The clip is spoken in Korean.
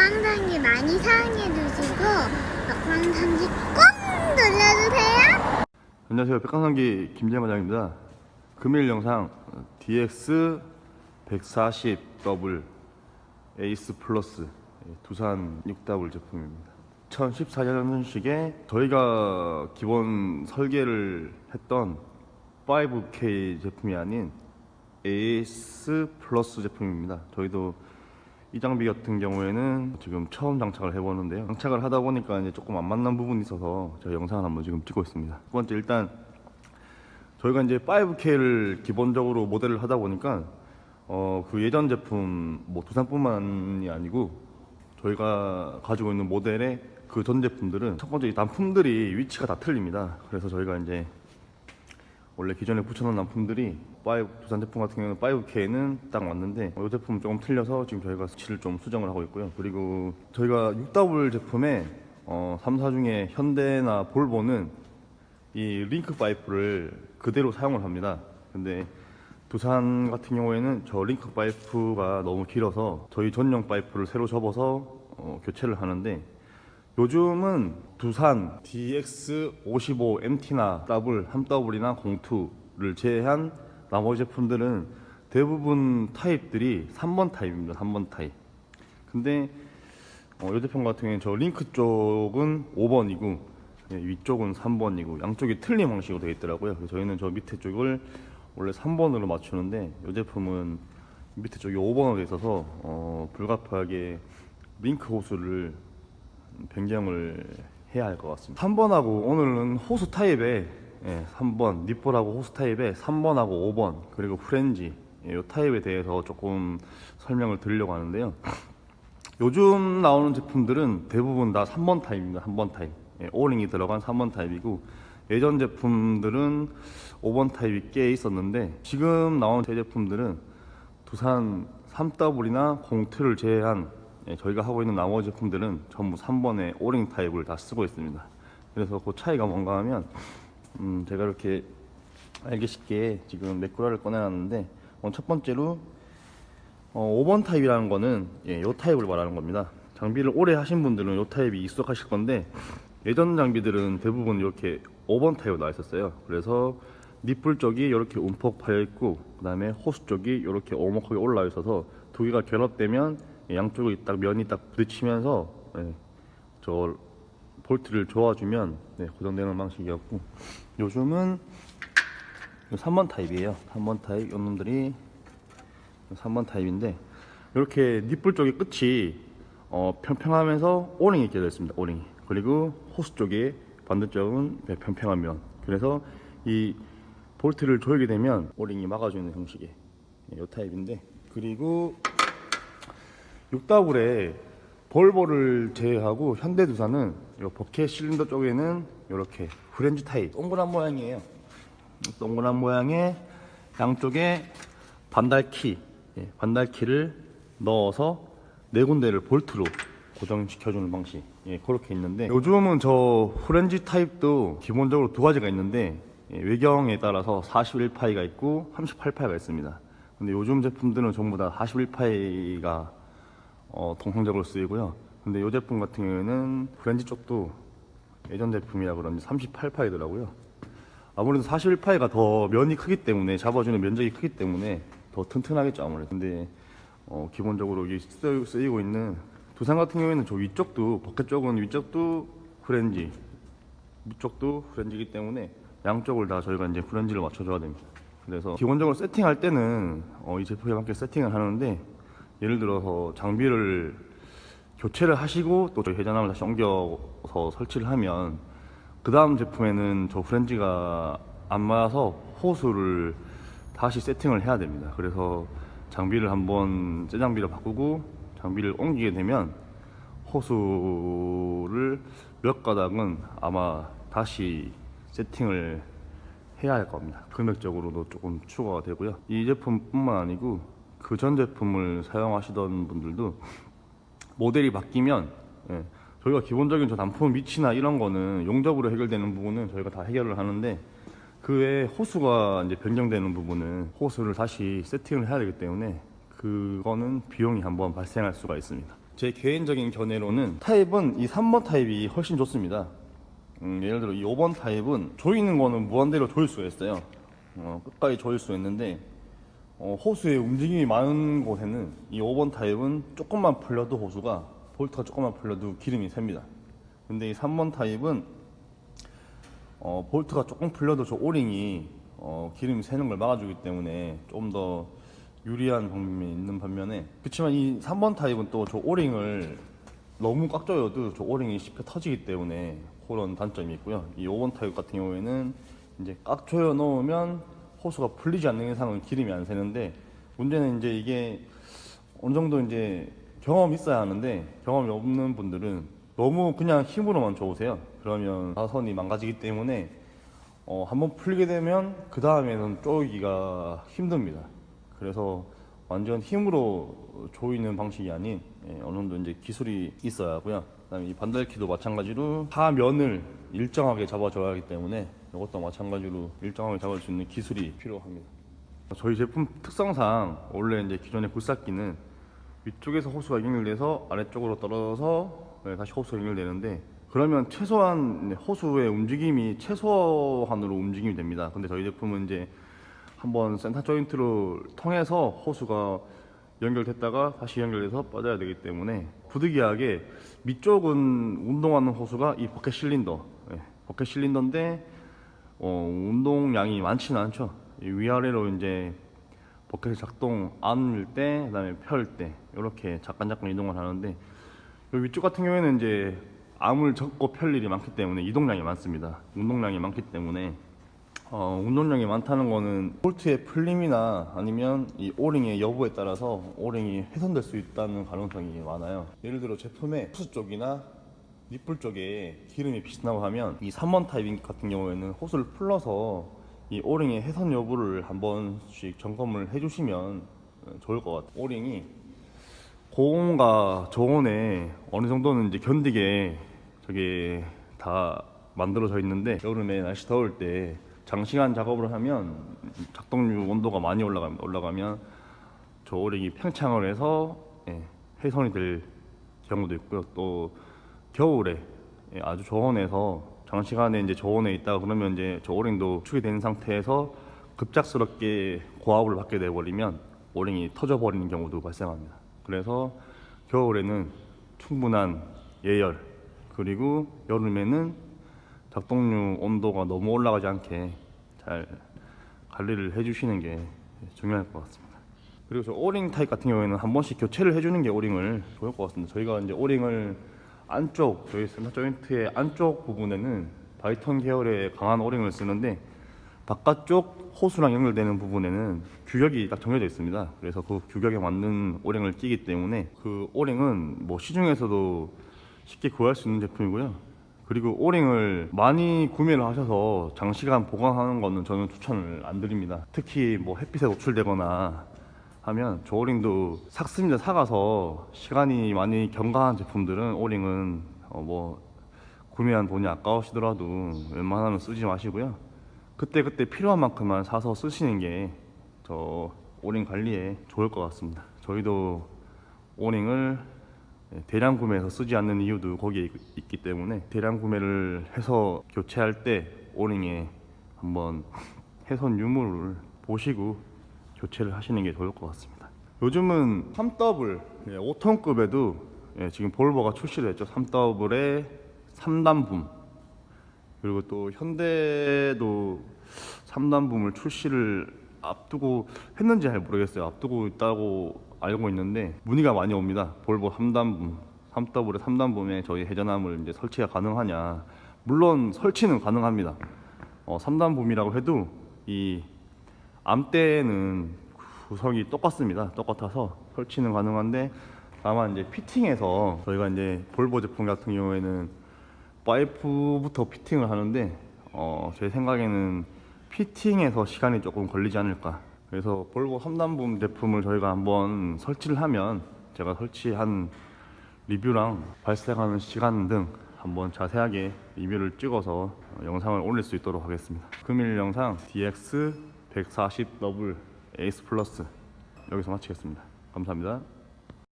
꽝당이 많이 사랑해 주시고 꽝당이 꼭 눌러주세요. 안녕하세요. 백강산기 김재마장입니다. 금일 영상 DX 140W 에이스 플러스 예, 두산 6W 제품입니다. 2014년식에 저희가 기본 설계를 했던 5K 제품이 아닌 에이스 플러스 제품입니다. 저희도 이 장비 같은 경우에는 지금 처음 장착을 해보는데요. 장착을 하다 보니까 이제 조금 안 맞는 부분이 있어서 제가 영상을 한번 지금 찍고 있습니다. 두 번째 일단 저희가 이제 5K를 기본적으로 모델을 하다 보니까 어, 그 예전 제품 뭐 두산뿐만이 아니고 저희가 가지고 있는 모델의 그 전 제품들은 첫 번째 이 단품들이 위치가 다 틀립니다. 그래서 저희가 이제 원래 기존에 붙여놓은 납품들이 5, 두산 제품 같은 경우는 5K는 딱 맞는데 이 제품은 조금 틀려서 지금 저희가 수치를 좀 수정을 하고 있고요. 그리고 저희가 6W 제품에 어, 3사 중에 현대나 볼보는 이 링크 파이프를 그대로 사용을 합니다. 근데 두산 같은 경우에는 저 링크 파이프가 너무 길어서 저희 전용 파이프를 새로 접어서 어, 교체를 하는데 요즘은 두산 DX55 MT나 더블, 3W나 02를 제외한 나머지 제품들은 대부분 타입들이 3번 타입입니다. 3번 타입. 근데 어, 이 제품 같은 경우에는 저 링크 쪽은 5번이고 위쪽은 3번이고 양쪽이 틀린 방식으로 되어 있더라고요. 그래서 저희는 저 밑에 쪽을 원래 3번으로 맞추는데 이 제품은 밑에 쪽이 5번으로 되어 있어서 어, 불가피하게 링크 호수를 변경을 해야 할 것 같습니다. 3번하고 오늘은 호수 타입에 예, 3번 니폴하고 호수 타입에 3번하고 5번 그리고 프렌지 예, 이 타입에 대해서 조금 설명을 드리려고 하는데요. 요즘 나오는 제품들은 대부분 다 3번 타입입니다. 3번 타입. 예, 오링이 들어간 3번 타입이고 예전 제품들은 5번 타입이 꽤 있었는데 지금 나오는 제 제품들은 두산 3W나 02를 제외한 예, 저희가 하고 있는 나머지 제품들은 전부 3번의 오링 타입을 다 쓰고 있습니다. 그래서 그 차이가 뭔가 하면 음, 제가 이렇게 알기 쉽게 지금 매꾸라를 꺼내놨는데 어, 첫 번째로 어, 5번 타입이라는 거는 예, 요 타입을 말하는 겁니다. 장비를 오래 하신 분들은 요 타입이 익숙하실 건데 예전 장비들은 대부분 이렇게 5번 타입으로 나와 있었어요. 그래서 니플 쪽이 이렇게 움푹 파여 있고 그 다음에 호스 쪽이 이렇게 오목하게 올라와 있어서 두 개가 결합되면 양쪽이 딱 면이 딱 부딪히면서 예, 저 볼트를 조아주면 네, 고정되는 방식이었고 요즘은 3번 타입이에요. 3번 타입 요놈들이 3번 타입인데 이렇게 니플 쪽의 끝이 어, 평평하면서 오링이 끼어 있습니다. 오링이 그리고 호스 쪽에 반대쪽은 평평한 면 그래서 이 볼트를 조이게 되면 오링이 막아주는 형식의 이 타입인데 그리고 6더블에 볼보를 제외하고 현대두산은 이 버켓 실린더 쪽에는 이렇게 프렌즈 타입 동그란 모양이에요. 동그란 모양의 양쪽에 반달키, 예, 반달키를 넣어서 네 군데를 볼트로 고정시켜주는 방식. 예, 그렇게 있는데 요즘은 저 프렌즈 타입도 기본적으로 두 가지가 있는데 예, 외경에 따라서 41파이가 있고 38파이가 있습니다. 근데 요즘 제품들은 전부 다 41파이가 어, 통상적으로 쓰이고요. 근데 이 제품 같은 경우에는 프렌즈 쪽도 예전 제품이라 그런지 38파이더라고요. 아무래도 41파이가 더 면이 크기 때문에 잡아주는 면적이 크기 때문에 더 튼튼하겠죠 아무래도. 근데 어, 기본적으로 쓰- 쓰이고 있는 두산 같은 경우에는 저 위쪽도 버켓 쪽은 위쪽도 프렌지, 위쪽도 프렌지이기 때문에 양쪽을 다 저희가 이제 프렌지를 맞춰줘야 됩니다. 그래서 기본적으로 세팅할 때는 어, 이 제품에 맞게 세팅을 하는데 예를 들어서 장비를 교체를 하시고 또 저희 회전함을 다시 옮겨서 설치를 하면 그 다음 제품에는 저 프렌즈가 안 맞아서 호수를 다시 세팅을 해야 됩니다. 그래서 장비를 한번 새 장비로 바꾸고 장비를 옮기게 되면 호수를 몇 가닥은 아마 다시 세팅을 해야 할 겁니다. 금액적으로도 조금 추가가 되고요. 이 제품뿐만 아니고 그 전 제품을 사용하시던 분들도 모델이 바뀌면 예, 저희가 기본적인 저 단품 위치나 이런 거는 용접으로 해결되는 부분은 저희가 다 해결을 하는데 그 외에 호수가 이제 변경되는 부분은 호수를 다시 세팅을 해야 되기 때문에 그거는 비용이 한번 발생할 수가 있습니다. 제 개인적인 견해로는 타입은 이 3번 타입이 훨씬 좋습니다. 음, 예를 들어 이 5번 타입은 조이는 거는 무한대로 조일 수가 있어요. 어, 끝까지 조일 수 있는데 어, 호수에 움직임이 많은 곳에는 이 5번 타입은 조금만 풀려도 호수가 볼트가 조금만 풀려도 기름이 셉니다. 근데 이 3번 타입은 어, 볼트가 조금 풀려도 저 오링이 어, 기름이 새는 걸 막아주기 때문에 좀 더 유리한 방면이 있는 반면에 그렇지만 이 3번 타입은 또 저 오링을 너무 꽉 조여도 저 오링이 쉽게 터지기 때문에 그런 단점이 있고요. 이 5번 타입 같은 경우에는 이제 꽉 조여 놓으면 호수가 풀리지 않는 이상은 기름이 안 새는데 문제는 이제 이게 어느 정도 이제 경험이 있어야 하는데 경험이 없는 분들은 너무 그냥 힘으로만 줘보세요. 그러면 사선이 망가지기 때문에 어, 한번 풀리게 되면 그 다음에는 쪼이기가 힘듭니다. 그래서 완전 힘으로 조이는 방식이 아닌 예, 어느 정도 이제 기술이 있어야 하고요. 그다음에 이 반달키도 마찬가지로 하면을 일정하게 잡아줘야 하기 때문에 이것도 마찬가지로 일정하게 잡을 수 있는 기술이 필요합니다. 저희 제품 특성상 원래 이제 기존의 굴삭기는 위쪽에서 호수가 연결돼서 아래쪽으로 떨어져서 네, 다시 호수가 연결되는데 그러면 최소한 네, 호수의 움직임이 최소한으로 움직임이 됩니다. 근데 저희 제품은 이제 한번 센터 조인트를 통해서 호수가 연결됐다가 다시 연결돼서 빠져야 되기 때문에 부득이하게 밑쪽은 운동하는 호수가 이 버켓 실린더, 예, 버켓 실린더인데 어, 운동량이 많지는 않죠. 이 위아래로 이제 버켓 작동 안을 때, 그다음에 펼 때 이렇게 잠깐 잠깐 이동을 하는데 여기 위쪽 같은 경우에는 이제 암을 접고 펼 일이 많기 때문에 이동량이 많습니다. 운동량이 많기 때문에 어, 운동량이 많다는 거는 볼트의 풀림이나 아니면 이 오링의 여부에 따라서 오링이 훼손될 수 있다는 가능성이 많아요. 예를 들어 제품의 호스 쪽이나 니플 쪽에 기름이 나고 하면 이 3번 타입 같은 경우에는 호스를 풀러서 이 오링의 훼손 여부를 한 번씩 점검을 해주시면 어, 좋을 것 같아요. 오링이 고온과 저온에 어느 정도는 이제 견디게 저게 다 만들어져 있는데 여름에 날씨 더울 때 장시간 작업을 하면 작동류 온도가 많이 올라가면 올라가면 저 오링이 팽창을 해서 예, 훼손이 될 경우도 있고요. 또 겨울에 예, 아주 저온에서 장시간에 이제 저온에 있다가 그러면 이제 저 오링도 축이 된 상태에서 급작스럽게 고압을 받게 돼 버리면 오링이 터져 버리는 경우도 발생합니다. 그래서 겨울에는 충분한 예열 그리고 여름에는 작동류 온도가 너무 올라가지 않게 잘 관리를 해주시는 게 중요할 것 같습니다. 그리고 저 오링 타입 같은 경우에는 한 번씩 교체를 해주는 게 오링을 좋을 것 같습니다. 저희가 이제 오링을 안쪽 저희 센터 조인트의 안쪽 부분에는 바이턴 계열의 강한 오링을 쓰는데 바깥쪽 호수랑 연결되는 부분에는 규격이 딱 정해져 있습니다. 그래서 그 규격에 맞는 오링을 끼기 때문에 그 오링은 뭐 시중에서도 쉽게 구할 수 있는 제품이고요. 그리고 오링을 많이 구매를 하셔서 장시간 보관하는 거는 저는 추천을 안 드립니다. 특히 뭐 햇빛에 노출되거나 하면 저 오링도 삭습니다. 사가서 시간이 많이 경과한 제품들은 오링은 어 뭐 구매한 돈이 아까우시더라도 웬만하면 쓰지 마시고요. 그때 그때 필요한 만큼만 사서 쓰시는 게 저 오링 관리에 좋을 것 같습니다. 저희도 오링을 대량 구매해서 쓰지 않는 이유도 거기에 있- 있기 때문에 대량 구매를 해서 교체할 때 오링에 한번 훼손 유무를 보시고 교체를 하시는 게 좋을 것 같습니다. 요즘은 3더블 5톤급에도 예, 지금 볼보가 출시를 했죠. 3더블에 3단붐 그리고 또 현대도 3단붐을 출시를 앞두고 했는지 잘 모르겠어요. 앞두고 있다고 알고 있는데 문의가 많이 옵니다. 볼보 3단붐, 3더블의 3단붐에 저희 회전함을 이제 설치가 가능하냐? 물론 설치는 가능합니다. 어, 3단붐이라고 해도 이 암대는 구성이 똑같습니다. 똑같아서 설치는 가능한데 다만 이제 피팅해서 저희가 이제 볼보 제품 같은 경우에는 파이프부터 피팅을 하는데 어, 제 생각에는 피팅에서 시간이 조금 걸리지 않을까. 그래서 볼보 3단붐 제품을 저희가 한번 설치를 하면 제가 설치한 리뷰랑 발생하는 시간 등 한번 자세하게 리뷰를 찍어서 어, 영상을 올릴 수 있도록 하겠습니다. 금일 영상 DX 140 더블 에이스 플러스 여기서 마치겠습니다. 감사합니다.